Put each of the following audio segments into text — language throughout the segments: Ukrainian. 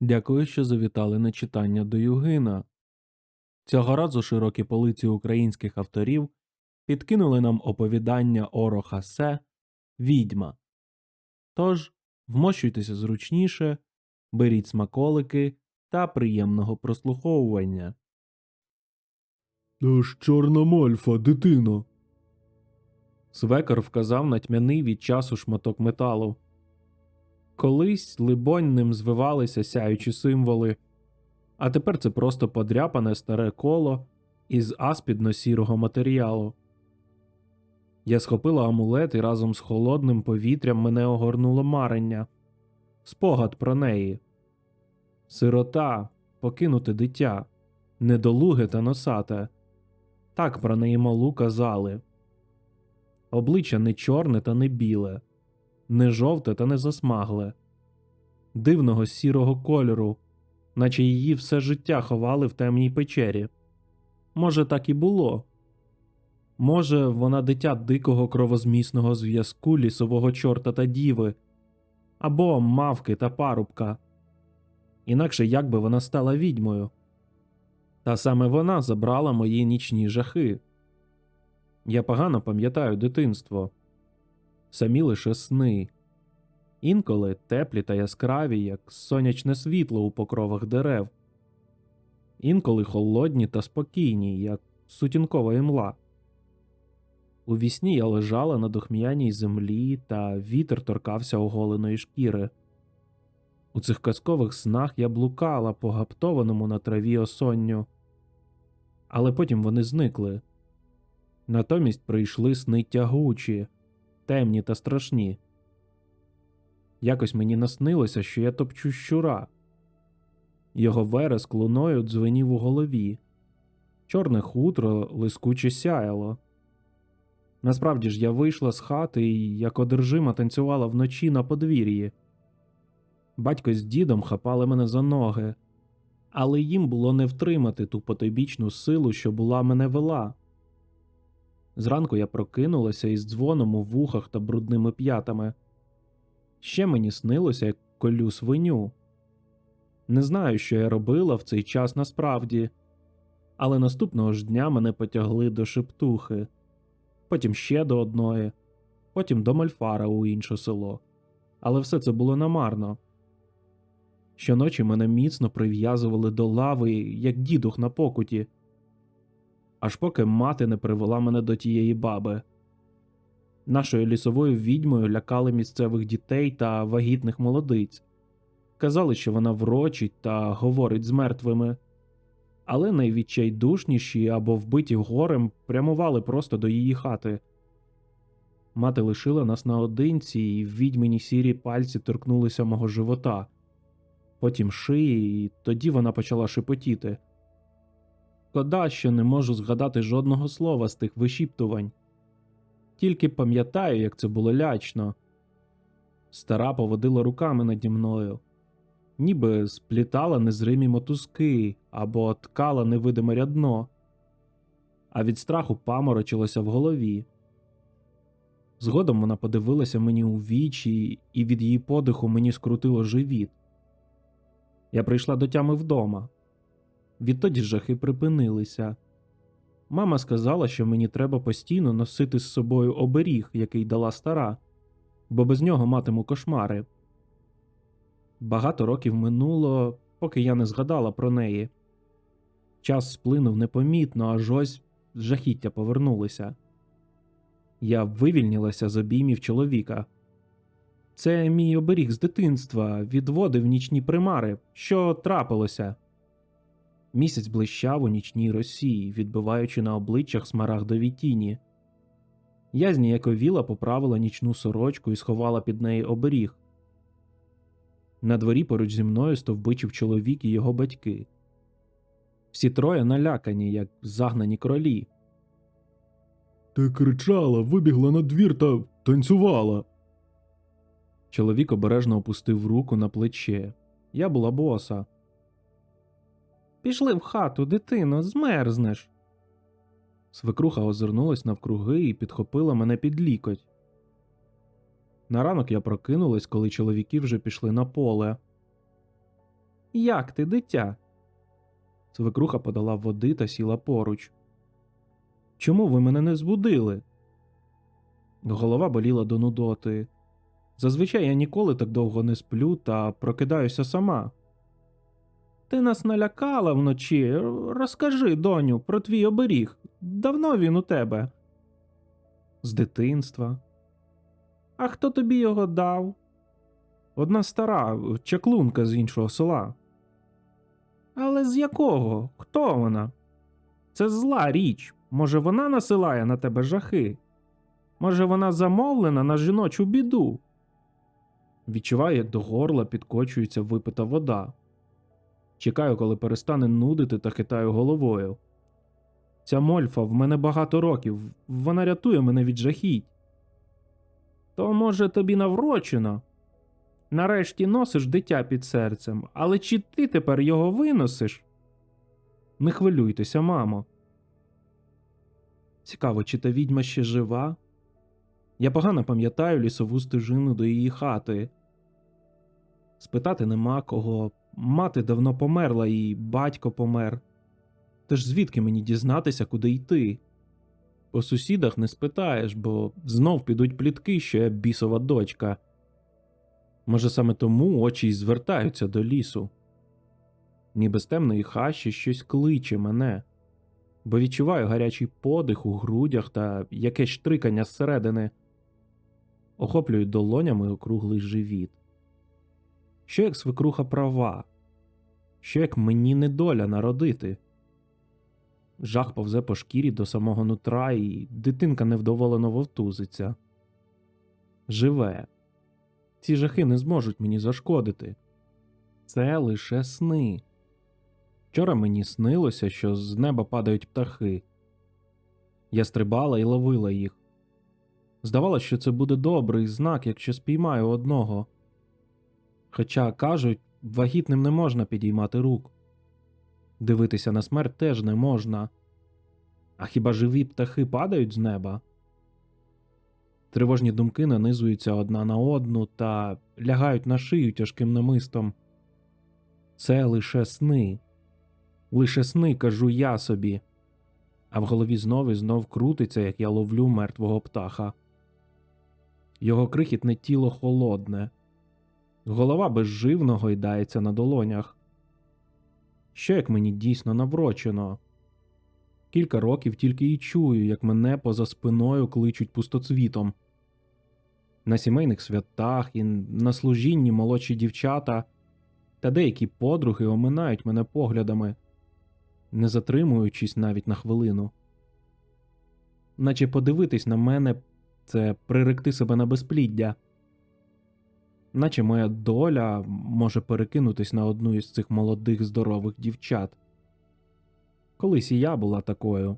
Дякую, що завітали на читання до Югина. Цього разу широкі полиці українських авторів підкинули нам оповідання Оро Хасе Відьма. Тож вмощуйтеся зручніше, беріть смаколики та приємного прослуховування. Ж чорна мальфа, дитино. Свекор вказав на тьмяний від часу шматок металу. Колись, либонь, ним звивалися сяючі символи, а тепер це просто подряпане старе коло із аспідно-сірого матеріалу. Я схопила амулет і разом з холодним повітрям мене огорнуло марення, спогад про неї. Сирота, покинуте дитя, недолуге та носате. Так про неї малу казали. Обличчя не чорне та не біле, не жовте та не засмагле, дивного сірого кольору, наче її все життя ховали в темній печері. Може, так і було. Може, вона дитя дикого кровозмісного зв'язку лісового чорта та діви, або мавки та парубка. Інакше як би вона стала відьмою. Та саме вона забрала мої нічні жахи. Я погано пам'ятаю дитинство, самі лише сни, інколи теплі та яскраві, як сонячне світло у покровах дерев, інколи холодні та спокійні, як сутінкова імла. У вісні я лежала на духм'яній землі, та вітер торкався оголеної шкіри. У цих казкових снах я блукала по гаптованому на траві осонню, але потім вони зникли. Натомість прийшли сни тягучі, темні та страшні. Якось мені наснилося, що я топчу щура. Його вереск луною дзвенів у голові, чорне хутро лискуче сяяло. Насправді ж я вийшла з хати і, як одержима, танцювала вночі на подвір'ї. Батько з дідом хапали мене за ноги, але їм було не втримати ту потойбічну силу, що була мене вела. Зранку я прокинулася із дзвоном у вухах та брудними п'ятами. Ще мені снилося, як колю свиню. Не знаю, що я робила в цей час насправді, але наступного ж дня мене потягли до шептухи, потім ще до одної, потім до Мальфара у інше село. Але все це було намарно. Щоночі мене міцно прив'язували до лави, як дідух на покуті аж поки мати не привела мене до тієї баби. Нашою лісовою відьмою лякали місцевих дітей та вагітних молодиць, казали, що вона врочить та говорить з мертвими, але найвідчайдушніші або вбиті горем прямували просто до її хати. Мати лишила нас наодинці, і відьмині сірі пальці торкнулися мого живота, потім шиї, і тоді вона почала шепотіти. Шкода, що не можу згадати жодного слова з тих вишіптувань. Тільки пам'ятаю, як це було лячно. Стара поводила руками наді мною, ніби сплітала незримі мотузки або ткала невидиме рядно, а від страху паморочилося в голові. Згодом вона подивилася мені у вічі, і від її подиху мені скрутило живіт. Я прийшла до тями вдома. Відтоді жахи припинилися. Мама сказала, що мені треба постійно носити з собою оберіг, який дала стара, бо без нього матиму кошмари. Багато років минуло, поки я не згадала про неї. Час сплинув непомітно, аж ось жахіття повернулися. Я вивільнилася з обіймів чоловіка. Це мій оберіг з дитинства відводив нічні примари. Що трапилося? Місяць блищав у нічній росі, відбиваючи на обличчях смарагдові тіні. Я зніяковіла поправила нічну сорочку і сховала під неї оберіг. На дворі поруч зі мною стовбичив чоловік і його батьки. Всі троє налякані, як загнані кролі. Ти кричала, вибігла на двір та танцювала. Чоловік обережно опустив руку на плече. Я була боса. Пішли в хату, дитино, змерзнеш. Свекруха озирнулась навкруги і підхопила мене під лікоть. На ранок я прокинулась, коли чоловіки вже пішли на поле. Як ти, дитя? Свекруха подала води та сіла поруч. Чому ви мене не збудили? Голова боліла до нудоти. Зазвичай я ніколи так довго не сплю та прокидаюся сама. Ти нас налякала вночі. Розкажи, доню, про твій оберіг. Давно він у тебе? З дитинства. А хто тобі його дав? Одна стара чаклунка з іншого села. Але з якого? Хто вона? Це зла річ. Може, вона насилає на тебе жахи? Може, вона замовлена на жіночу біду? Відчуваю, як до горла підкочується випита вода. Чекаю, коли перестане нудити та хитаю головою. Ця мольфа в мене багато років, вона рятує мене від жахіть. То, може, тобі наврочено? Нарешті носиш дитя під серцем, але чи ти тепер його виносиш? Не хвилюйтеся, мамо. Цікаво, чи та відьма ще жива? Я погано пам'ятаю лісову стежину до її хати. Спитати нема кого. Мати давно померла, і батько помер. Тож звідки мені дізнатися, куди йти? По сусідах не спитаєш, бо знов підуть плітки, що я бісова дочка. Може, саме тому очі й звертаються до лісу. Ніби з темної хащі щось кличе мене, бо відчуваю гарячий подих у грудях та якесь штрикання зсередини, охоплюю долонями округлий живіт. Що як свекруха права? Що як мені недоля народити? Жах повзе по шкірі до самого нутра, і дитинка невдоволено вовтузиться. Живе. Ці жахи не зможуть мені зашкодити. Це лише сни. Вчора мені снилося, що з неба падають птахи. Я стрибала і ловила їх. Здавалося, що це буде добрий знак, якщо спіймаю одного. Хоча, кажуть, вагітним не можна підіймати рук. Дивитися на смерть теж не можна. А хіба живі птахи падають з неба? Тривожні думки нанизуються одна на одну та лягають на шию тяжким намистом. Це лише сни. Лише сни, кажу я собі. А в голові знов і знов крутиться, як я ловлю мертвого птаха. Його крихітне тіло холодне, голова безживно гойдається на долонях. Що як мені дійсно наврочено? Кілька років тільки й чую, як мене поза спиною кличуть пустоцвітом. На сімейних святах і на служінні молодші дівчата та деякі подруги оминають мене поглядами, не затримуючись навіть на хвилину. Наче подивитись на мене це приректи себе на безпліддя, наче моя доля може перекинутись на одну із цих молодих здорових дівчат. Колись і я була такою.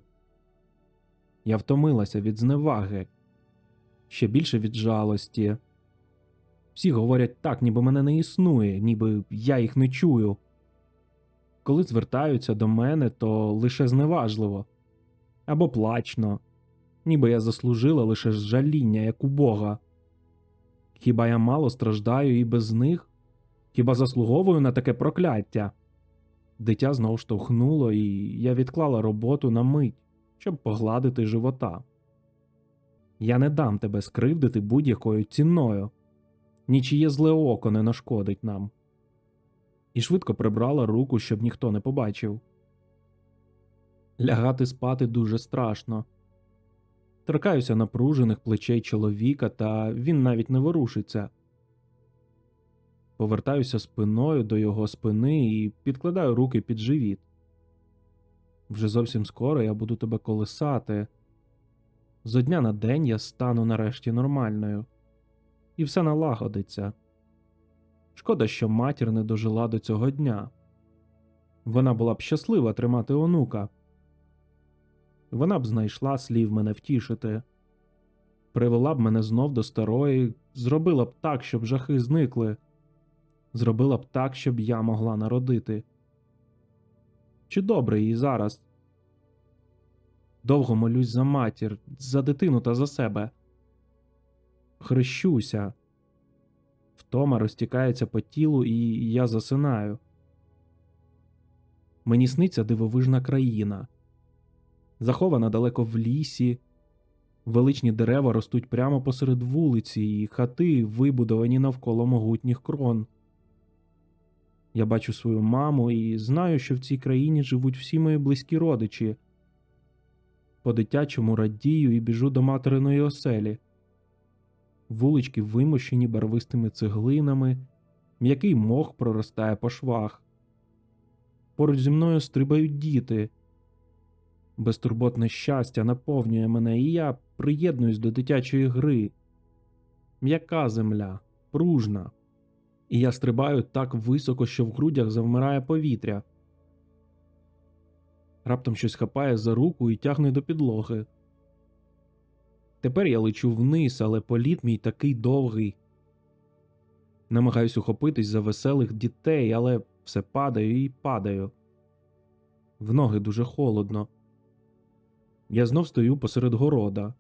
Я втомилася від зневаги, ще більше від жалості. Всі говорять так, ніби мене не існує, ніби я їх не чую. Коли звертаються до мене, то лише зневажливо або плачно, ніби я заслужила лише жаління, як у Бога. Хіба я мало страждаю і без них? Хіба заслуговую на таке прокляття? Дитя знов штовхнуло, і я відклала роботу на мить, щоб погладити живота. Я не дам тебе скривдити будь-якою ціною, нічиє зле око не нашкодить нам. І швидко прибрала руку, щоб ніхто не побачив. Лягати спати дуже страшно. Торкаюся напружених плечей чоловіка, та він навіть не ворушиться. Повертаюся спиною до його спини і підкладаю руки під живіт. Вже зовсім скоро я буду тебе колисати. Зо дня на день я стану нарешті нормальною, і все налагодиться. Шкода, що матір не дожила до цього дня. Вона була б щаслива тримати онука. Вона б знайшла слів мене втішити, привела б мене знов до старої, зробила б так, щоб жахи зникли, зробила б так, щоб я могла народити. Чи добре їй зараз? Довго молюсь за матір, за дитину та за себе. Хрещуся. Втома розтікається по тілу, і я засинаю. Мені сниться дивовижна країна, захована далеко в лісі, величні дерева ростуть прямо посеред вулиці, і хати вибудовані навколо могутніх крон. Я бачу свою маму і знаю, що в цій країні живуть всі мої близькі родичі. По дитячому радію і біжу до материної оселі. Вулички вимощені барвистими цеглинами, м'який мох проростає по швах. Поруч зі мною стрибають діти. Безтурботне щастя наповнює мене, і я приєднуюсь до дитячої гри. М'яка земля, пружна. І я стрибаю так високо, що в грудях завмирає повітря. Раптом щось хапає за руку і тягне до підлоги. Тепер я лечу вниз, але політ мій такий довгий. Намагаюсь ухопитись за веселих дітей, але все падаю і падаю. В ноги дуже холодно. Я знов стою посеред города.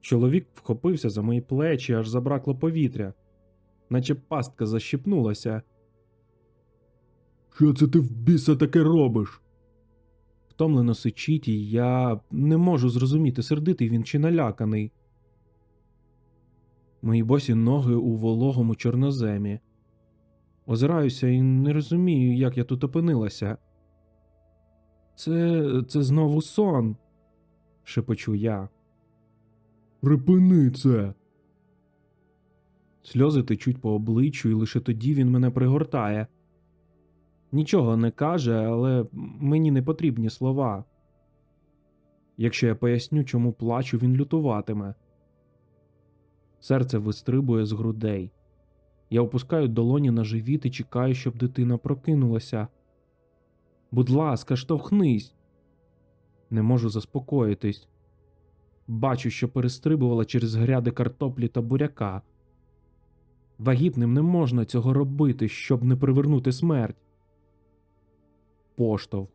Чоловік вхопився за мої плечі, аж забракло повітря, наче пастка защіпнулася. Що це ти в біса таке робиш? Втомлено сичить, і я не можу зрозуміти, сердитий він чи наляканий. Мої босі ноги у вологому чорноземі. Озираюся і не розумію, як я тут опинилася. Це це знову сон, шепочу я. Припини це. Сльози течуть по обличчю, і лише тоді він мене пригортає. Нічого не каже, але мені не потрібні слова. Якщо я поясню, чому плачу, він лютуватиме. Серце вистрибує з грудей. Я опускаю долоні на живіт і чекаю, щоб дитина прокинулася. Будь ласка, штовхнись. Не можу заспокоїтись. Бачу, що перестрибувала через гряди картоплі та буряка. Вагітним не можна цього робити, щоб не привернути смерть. Поштовх.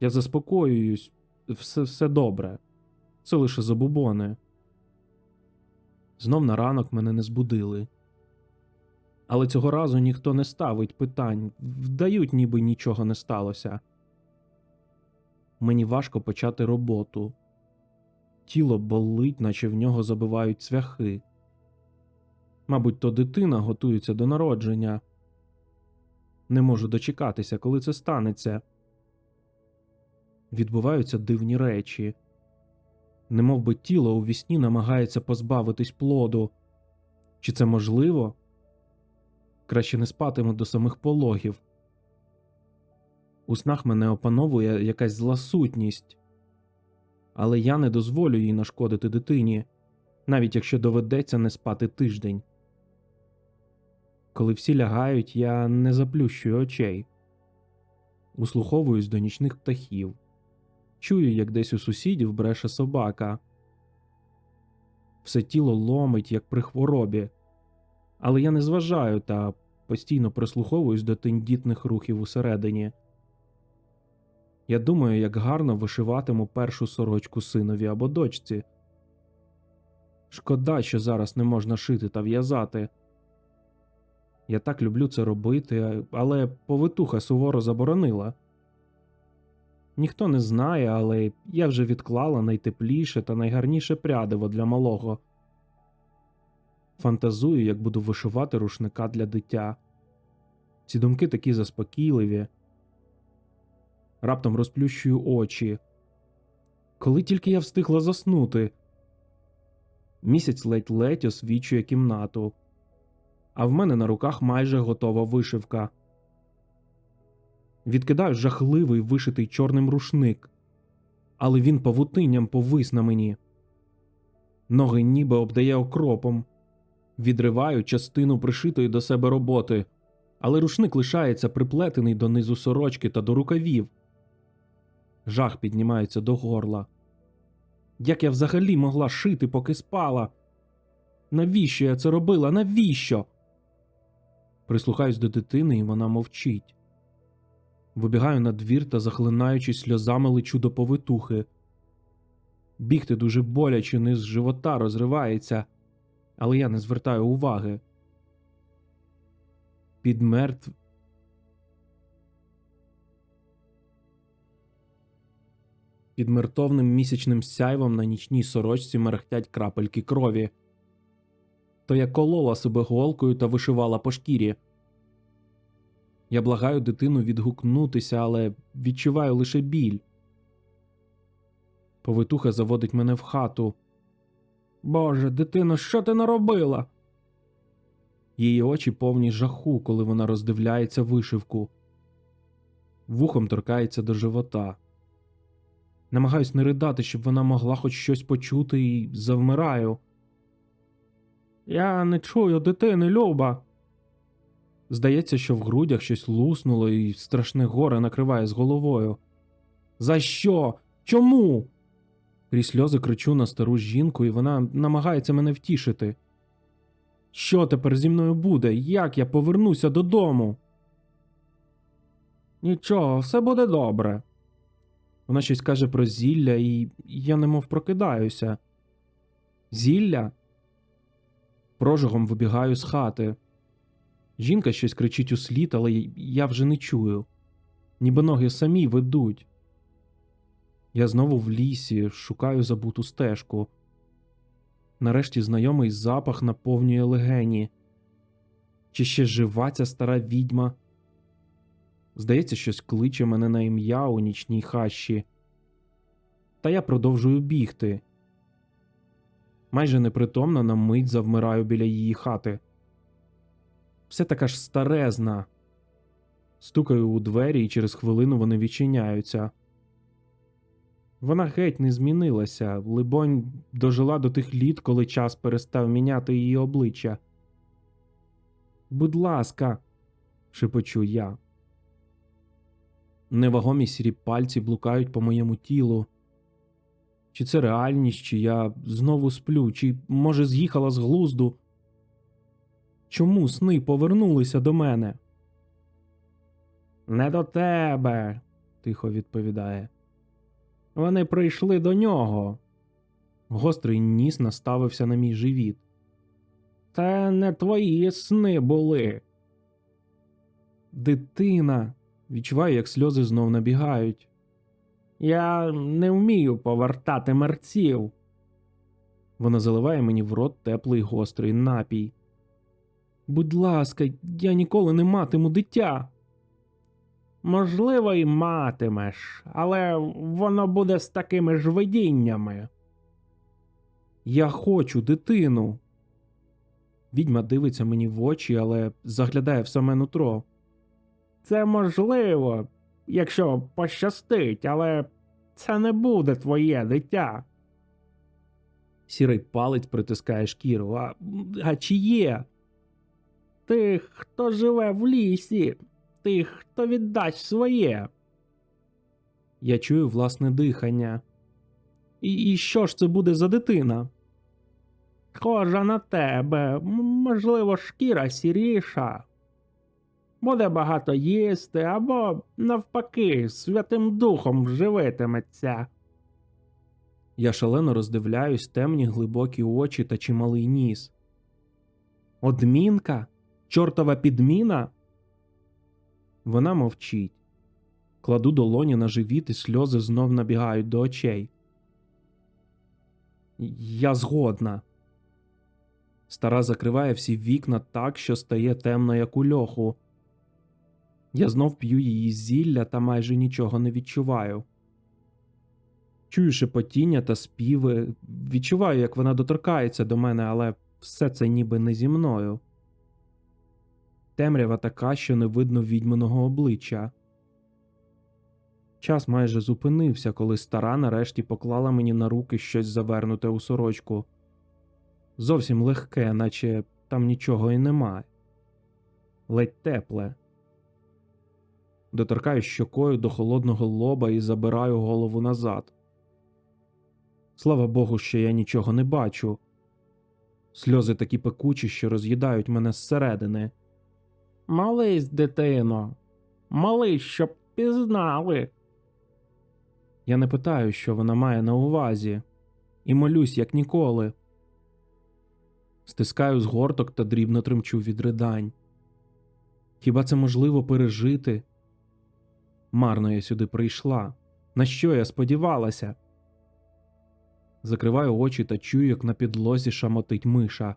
Я заспокоююсь, все, все добре. Це лише забубони. Знов на ранок мене не збудили. Але цього разу ніхто не ставить питань, вдають, ніби нічого не сталося. Мені важко почати роботу. Тіло болить, наче в нього забивають цвяхи. Мабуть, то дитина готується до народження. Не можу дочекатися, коли це станеться. Відбуваються дивні речі. Немов би тіло у вісні намагається позбавитись плоду. Чи це можливо? Краще не спатиму до самих пологів. У снах мене опановує якась зла сутність, але я не дозволю їй нашкодити дитині, навіть якщо доведеться не спати тиждень. Коли всі лягають, я не заплющую очей, услуховуюсь до нічних птахів, чую, як десь у сусідів бреше собака. Все тіло ломить, як при хворобі, але я не зважаю та постійно прислуховуюсь до тендітних рухів усередині. Я думаю, як гарно вишиватиму першу сорочку синові або дочці. Шкода, що зараз не можна шити та в'язати. Я так люблю це робити, але повитуха суворо заборонила. Ніхто не знає, але я вже відклала найтепліше та найгарніше прядиво для малого. Фантазую, як буду вишивати рушника для дитя. Ці думки такі заспокійливі. Раптом розплющую очі. Коли тільки я встигла заснути. Місяць ледь-ледь освічує кімнату, а в мене на руках майже готова вишивка. Відкидаю жахливий вишитий чорним рушник, але він павутинням повис на мені. Ноги ніби обдає окропом. Відриваю частину пришитої до себе роботи, але рушник лишається приплетений до низу сорочки та до рукавів. Жах піднімається до горла. Як я взагалі могла шити, поки спала? Навіщо я це робила? Навіщо? Прислухаюсь до дитини, і вона мовчить. Вибігаю на двір та, захлинаючись сльозами, лечу до повитухи. Бігти дуже боляче, низ живота розривається, але я не звертаю уваги. Під мертв Під мертовним місячним сяйвом на нічній сорочці мерехтять крапельки крові. То я колола себе голкою та вишивала по шкірі. Я благаю дитину відгукнутися, але відчуваю лише біль. Повитуха заводить мене в хату. Боже, дитино, що ти наробила? Її очі повні жаху, коли вона роздивляється вишивку. Вухом торкається до живота. Намагаюсь не ридати, щоб вона могла хоч щось почути і завмираю. Я не чую дитини, Люба. Здається, що в грудях щось луснуло і страшне горе накриває з головою. За що? Чому? Крізь сльози кричу на стару жінку, і вона намагається мене втішити. Що тепер зі мною буде? Як я повернуся додому? Нічого, все буде добре. Вона щось каже про зілля, і я немов прокидаюся. Зілля? Прожогом вибігаю з хати. Жінка щось кричить услід, але я вже не чую. Ніби ноги самі ведуть. Я знову в лісі, шукаю забуту стежку. Нарешті знайомий запах наповнює легені. Чи ще жива ця стара відьма? Здається, щось кличе мене на ім'я у нічній хащі. Та я продовжую бігти. Майже непритомна на мить завмираю біля її хати. Все така ж старезна. Стукаю у двері, і через хвилину вони відчиняються. Вона геть не змінилася, либонь, дожила до тих літ, коли час перестав міняти її обличчя. Будь ласка, шепочу я. Невагомі сірі пальці блукають по моєму тілу. Чи це реальність, чи я знову сплю, чи, може, з'їхала з глузду? Чому сни повернулися до мене? Не до тебе, тихо відповідає. Вони прийшли до нього. Гострий ніс наставився на мій живіт. Це не твої сни були. Дитина. Відчуваю, як сльози знов набігають. Я не вмію повертати мерців. Вона заливає мені в рот теплий гострий напій. Будь ласка, я ніколи не матиму дитя. Можливо, і матимеш, але воно буде з такими ж видіннями. Я хочу дитину. Відьма дивиться мені в очі, але заглядає в саме нутро. Це можливо, якщо пощастить, але це не буде твоє дитя. Сірий палець притискає шкіру. А, а чи є? Тих, хто живе в лісі, тих, хто віддасть своє. Я чую власне дихання. І, і що ж це буде за дитина? Схожа на тебе, можливо, шкіра сіріша. Буде багато їсти або, навпаки, святим духом живитиметься. Я шалено роздивляюсь темні глибокі очі та чималий ніс. Одмінка? Чортова підміна? Вона мовчить. Кладу долоні на живіт, і сльози знов набігають до очей. Я згодна. Стара закриває всі вікна так, що стає темно, як у льоху. Я знов п'ю її зілля та майже нічого не відчуваю. Чую шепотіння та співи, відчуваю, як вона доторкається до мене, але все це ніби не зі мною. Темрява така, що не видно відьминого обличчя. Час майже зупинився, коли стара нарешті поклала мені на руки щось завернуте у сорочку. Зовсім легке, наче там нічого і немає. Ледь тепле. Доторкаю щокою до холодного лоба і забираю голову назад. Слава Богу, що я нічого не бачу. Сльози такі пекучі, що роз'їдають мене зсередини. Молись, дитино, молись, щоб пізнали. Я не питаю, що вона має на увазі, і молюсь, як ніколи. Стискаю згорток та дрібно тремчу від ридань. Хіба це можливо пережити? Марно я сюди прийшла. На що я сподівалася? Закриваю очі та чую, як на підлозі шамотить миша.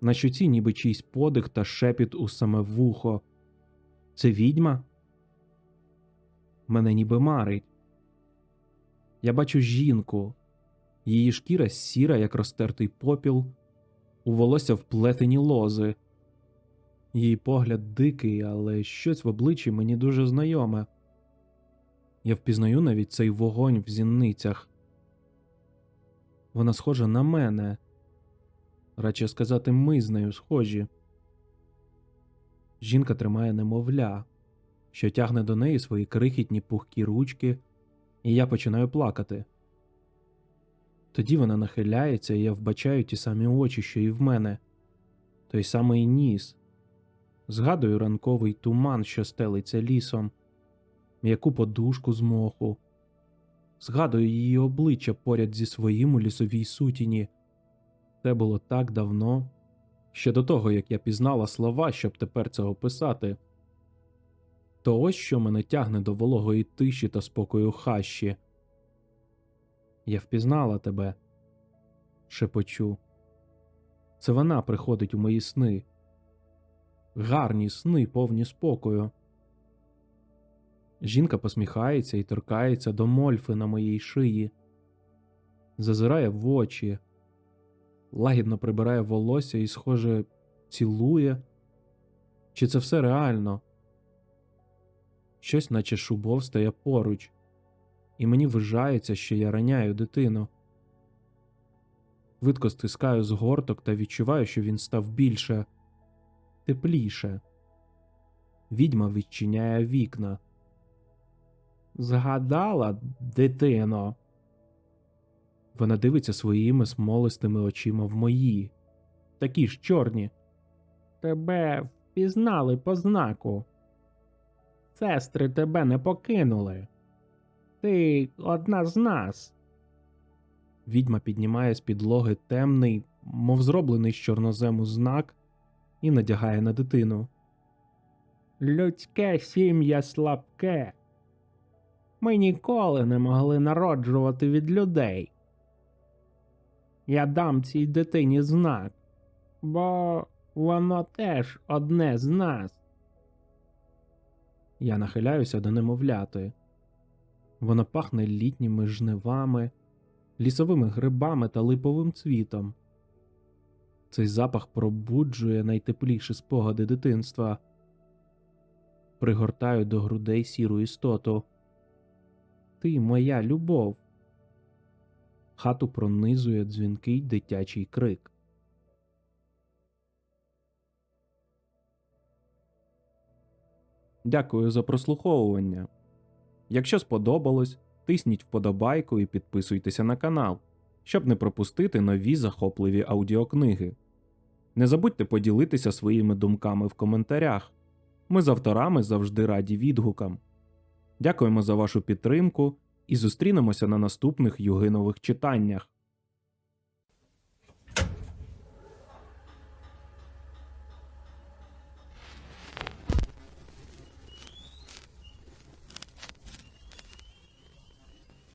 На щоці ніби чийсь подих та шепіт у саме вухо. Це відьма? Мене ніби марить. Я бачу жінку. Її шкіра сіра, як розтертий попіл, у волосся вплетені лози. Її погляд дикий, але щось в обличчі мені дуже знайоме. Я впізнаю навіть цей вогонь в зіницях. Вона схожа на мене. Радше сказати, ми з нею схожі. Жінка тримає немовля, що тягне до неї свої крихітні пухкі ручки, і я починаю плакати. Тоді вона нахиляється, і я вбачаю ті самі очі, що і в мене, той самий ніс. Згадую ранковий туман, що стелиться лісом, м'яку подушку з моху. Згадую її обличчя поряд зі своїм у лісовій сутіні. Це було так давно, ще до того, як я пізнала слова, щоб тепер це описати. То ось що мене тягне до вологої тиші та спокою хащі. Я впізнала тебе, шепочу. Це вона приходить у мої сни. Гарні сни, повні спокою. Жінка посміхається і торкається до мольфи на моїй шиї, зазирає в очі, лагідно прибирає волосся і, схоже, цілує. Чи це все реально? Щось, наче шубов, стає поруч, і мені вважається, що я раняю дитину. Видко стискаю згорток та відчуваю, що він став більше, тепліше. Відьма відчиняє вікна. Згадала, дитино. Вона дивиться своїми смолистими очима в мої, такі ж чорні. Тебе впізнали по знаку. Сестри тебе не покинули. Ти одна з нас. Відьма піднімає з підлоги темний, мов зроблений з чорнозему знак, і надягає на дитину. Людське сім'я слабке. Ми ніколи не могли народжувати від людей. Я дам цій дитині знак, бо воно теж одне з нас. Я нахиляюся до немовляти. Воно пахне літніми жнивами, лісовими грибами та липовим цвітом. Цей запах пробуджує найтепліші спогади дитинства. Пригортаю до грудей сіру істоту. Ти моя любов. Хату пронизує дзвінкий дитячий крик. Дякую за прослуховування. Якщо сподобалось, тисніть вподобайку і підписуйтеся на канал, щоб не пропустити нові захопливі аудіокниги. Не забудьте поділитися своїми думками в коментарях. Ми з авторами завжди раді відгукам. Дякуємо за вашу підтримку і зустрінемося на наступних югинових читаннях.